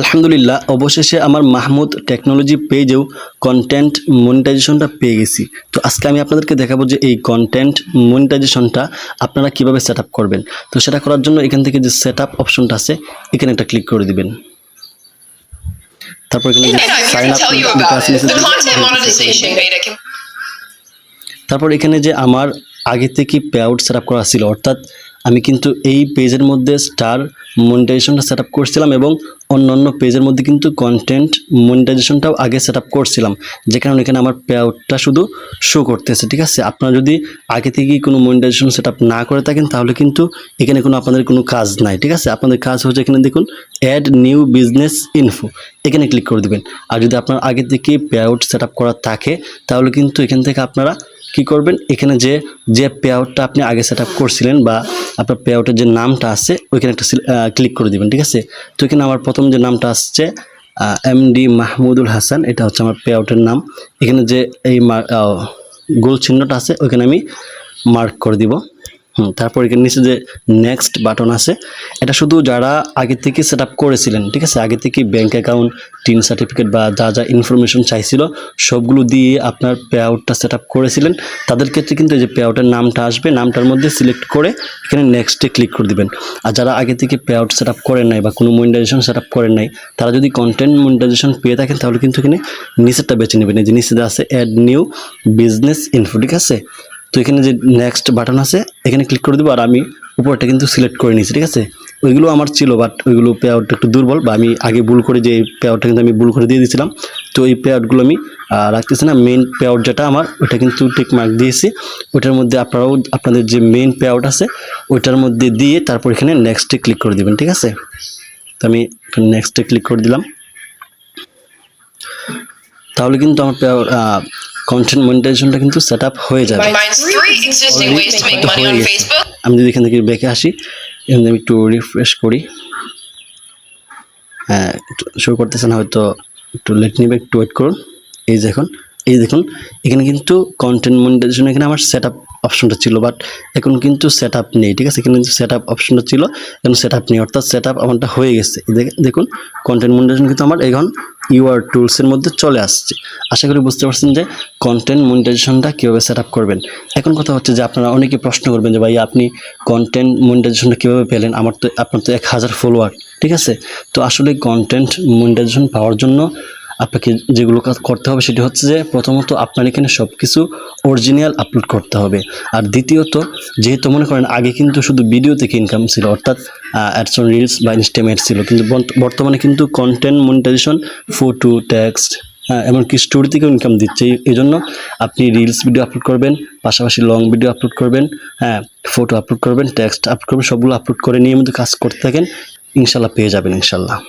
আলহামদুলিল্লাহ অবশেষে আমার মাহমুদ টেকনোলজি পেজেও কন্টেন্ট মনিটাইজেশনটা পেয়ে গেছি। তো আজকে আমি আপনাদেরকে দেখাবো যে এই কন্টেন্ট মনিটাইজেশনটা আপনারা কীভাবে সেট আপ করবেন। তো সেটা করার জন্য এখান থেকে যে সেট আপ অপশনটা আছে এখানে একটা ক্লিক করে দিবেন। তারপর এখানে সাইন আপ তারপর এখানে যে আমার আগে থেকে পে আউট সেট করা ছিল অর্থাৎ আমি কিন্তু এই পেজের মধ্যে স্টার মনিটাইজেশনটা সেট আপ করছিলাম এবং অন্য অন্য পেজের মধ্যে কিন্তু কন্টেন্ট মনিটাইজেশনটাও আগে সেট আপ করছিলাম। যে কারণে এখানে আমার পে আউটটা শুধু শো করতেছে, ঠিক আছে? আপনারা যদি আগে থেকেই কোনো মনিটাইজেশন সেট আপ না করে থাকেন, তাহলে কিন্তু এখানে কোনো আপনাদের কোনো কাজ নাই, ঠিক আছে? আপনাদের কাজ হচ্ছে এখানে দেখুন অ্যাড নিউ বিজনেস ইনফো এখানে ক্লিক করে দেবেন। আর যদি আপনার আগে থেকে পে আউট সেট আপ করা থাকে, তাহলে কিন্তু এখান থেকে আপনারা কি করবেন? এখানে যে যে পে আউটটা আপনি আগে সেট করছিলেন বা আপনার পে আউটের যে নামটা আছে, ওইখানে একটা ক্লিক করে দিবেন, ঠিক আছে? তো এখানে আমার প্রথম যে নামটা আসছে এম ডি মাহমুদুল হাসান, এটা হচ্ছে আমার পে আউটের নাম। এখানে যে এই গোল চিহ্নটা আছে, ওইখানে আমি মার্ক করে দিব। হুম, তারপর এখানে নিচে যে নেক্সট বাটন আছে, এটা শুধু যারা আগে থেকে সেট করেছিলেন, ঠিক আছে? আগে থেকে ব্যাঙ্ক অ্যাকাউন্ট টিন সার্টিফিকেট বা যা যা ইনফরমেশন চাইছিল, সবগুলো দিয়ে আপনার পে আউটটা সেট করেছিলেন। তাদের ক্ষেত্রে কিন্তু এই যে পে আউটের নামটা আসবে, নামটার মধ্যে সিলেক্ট করে এখানে নেক্সটে ক্লিক করে দিবেন। আর যারা আগে থেকে পে আউট সেট করেন নাই বা কোনো মনিটাইজেশন সেট করেন নাই, তারা যদি কন্টেন্ট মনিটাইজেশন পেয়ে থাকেন, তাহলে কিন্তু এখানে নিচেরটা বেছে নেবেন। এই যে নিচে আছে অ্যাড নিউ বিজনেস ইনফো ঠিক আছে? তো এখানে যে নেক্সট বাটন আছে, এখানে ক্লিক করে দেবো আর আমি উপরটা কিন্তু সিলেক্ট করে নিয়েছি, ঠিক আছে? ওইগুলো আমার ছিল বাট ওইগুলো পে আউটটা একটু দুর্বল, বা আমি আগে ভুল করে যে পে আউটটা কিন্তু আমি ভুল করে দিয়ে দিয়েছিলাম। তো এই পে আউটগুলো আমি রাখতেছি না মেন পে আউট যেটা আমার ওটা কিন্তু টিক মার্ক দিয়েছি। ওটার মধ্যে আপনারাও, আপনাদের যে মেন পে আউট আছে, ওইটার মধ্যে দিয়ে তারপর এখানে নেক্সটে ক্লিক করে দেবেন, ঠিক আছে? তো আমি নেক্সটে ক্লিক করে দিলাম। তাহলে কিন্তু আমার কন্টেন্ট মনিটাইজেশনটা কিন্তু সেট আপ হয়ে যাবে। হয়ে গেছে। আমি যদি এখান থেকে বেঁকে আসি এখান থেকে আমি একটু রিফ্রেশ করি। হ্যাঁ শুরু করতেছে না হয়তো একটু লেট নিবে একটু ওয়েট করুন। এই যে এখন এই দেখুন এখানে কিন্তু কন্টেন্ট মনিটাইজেশন এখানে আমার সেট আপ অপশনটা ছিল বাট এখন কিন্তু সেট আপ নেই ঠিক আছে? এখানে কিন্তু সেট আপ অপশনটা ছিল এখন সেট আপ নেই অর্থাৎ সেট আপ আমারটা হয়ে গেছে। দেখুন কন্টেন্ট মনিটাইজেশন কিন্তু আমার এখন ইউআর টুলসের মধ্যে চলে আসছে। আশা করি বুঝতে পারছেন যে কন্টেন্ট মনিটাইজেশনটা কীভাবে সেট আপ করবেন। এখন কথা হচ্ছে যে আপনারা অনেকে প্রশ্ন করবেন যে ভাই, আপনি কন্টেন্ট মনিটাইজেশনটা কীভাবে পেলেন? আমার তো, আপনার তো এক হাজার ফলোয়ার ঠিক আছে? তো আসলে কন্টেন্ট মনিটাইজেশন পাওয়ার জন্য আপনাকে যেগুলো কাজ করতে হবে সেটি হচ্ছে যে প্রথমত আপনার এখানে সব কিছু অরিজিনাল আপলোড করতে হবে। আর দ্বিতীয়ত, যেহেতু মনে করেন আগে কিন্তু শুধু ভিডিও থেকে ইনকাম ছিল, অর্থাৎ অ্যাডসন রিলস বা ইনস্টামেট ছিল, কিন্তু বর্ত- বর্তমানে কিন্তু কন্টেন্ট মনিটাইজেশন ফটো টেক্সট হ্যাঁ এমনকি স্টোরি থেকেও ইনকাম দিচ্ছে। এই জন্য আপনি রিলস ভিডিও আপলোড করবেন, পাশাপাশি লং ভিডিও আপলোড করবেন হ্যাঁ ফটো আপলোড করবেন টেক্সট আপলোড করবেন, সবগুলো আপলোড করে নিয়মিত কাজ করতে থাকেন ইনশাল্লাহ পেয়ে যাবেন ইনশাল্লাহ